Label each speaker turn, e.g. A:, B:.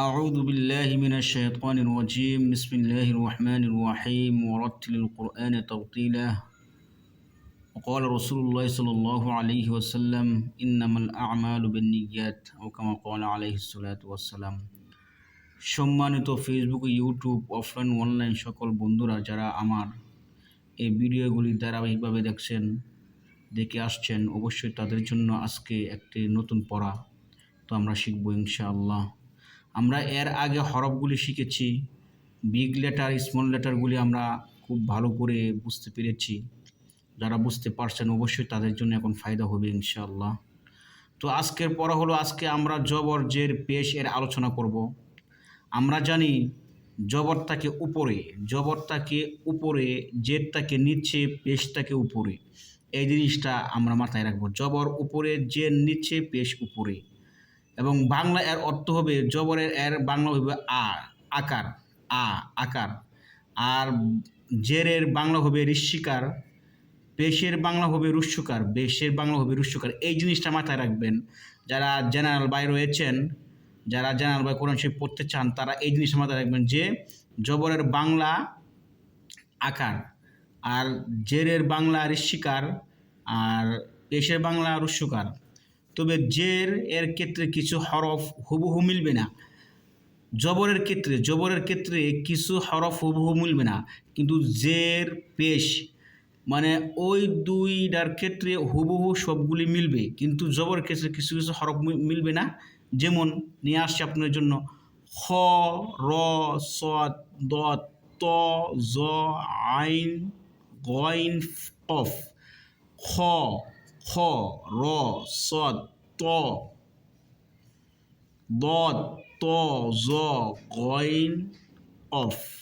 A: أعوذ بالله من الشيطان الرجيم بسم الله الرحمن الرحيم ورتل القرآن ترتيلا وقال رسول الله صلى الله عليه وسلم إنما الأعمال بالنيات أو كما قال عليه الصلاة والسلام সম্মানিত Facebook YouTube offline online সকল বন্ধুরা যারা আমার এই ভিডিওগুলি ধারাবাহিকভাবে দেখছেন দেখে আসছেন অবশ্যই তাদের জন্য আজকে একটি নতুন পড়া তো আমরা শিখবো ইনশাআল্লাহ আমরা এর আগে হরফগুলি শিখেছি বিগ লেটার স্মল লেটারগুলি আমরা খুব ভালো করে বুঝতে পেরেছি। যারা বুঝতে পারছেন অবশ্যই তাদের জন্য এখন ফায়দা হবে ইনশাআল্লাহ। তো আজকের পড়া হলো আজকে আমরা জবর জের পেশ এর আলোচনা করব। আমরা জানি জবরটাকে উপরে জবরটাকে উপরে, জেরটাকে নিচে, পেশটাকে উপরে। এই জিনিসটা আমরা মাথায় রাখব। জবর উপরে, জের নিচে, পেশ উপরে। এবং বাংলা এর অর্থ হবে, জবরের এর বাংলা হবে আ, আকার আ, আকার। আর জেরের বাংলা হবে ঋষিকার পেশের বাংলা হবে রুস্যকার বেশের বাংলা হবে রুস্যকার এই জিনিসটা মাথায় রাখবেন, যারা জেনারেল বাই রয়েছেন, যারা জেনারেল বাই কোরআন শরীফ পড়তে চান, তারা এই জিনিসটা মাথায় রাখবেন যে, জবরের বাংলা আকার, আর জেরের বাংলা ঋষিকার, আর পেশের বাংলা রুস্যকার তবে জের এর ক্ষেত্রে কিছু হরফ হুবহু মিলবে না। জবরের ক্ষেত্রে জবরের ক্ষেত্রে কিছু হরফ হুবহু মিলবে না। কিন্তু জের, পেশ মানে ওই দুইটার ক্ষেত্রে হুবহু সবগুলি মিলবে। কিন্তু জবরের ক্ষেত্রে কিছু কিছু হরফ মিলবে না। যেমন নিয়ে আসছে আপনার জন্য খ, র, স, দ, ত, জ, আইন গইন কফ খ। খ র সদ ত। দ ত জ গইন অফ।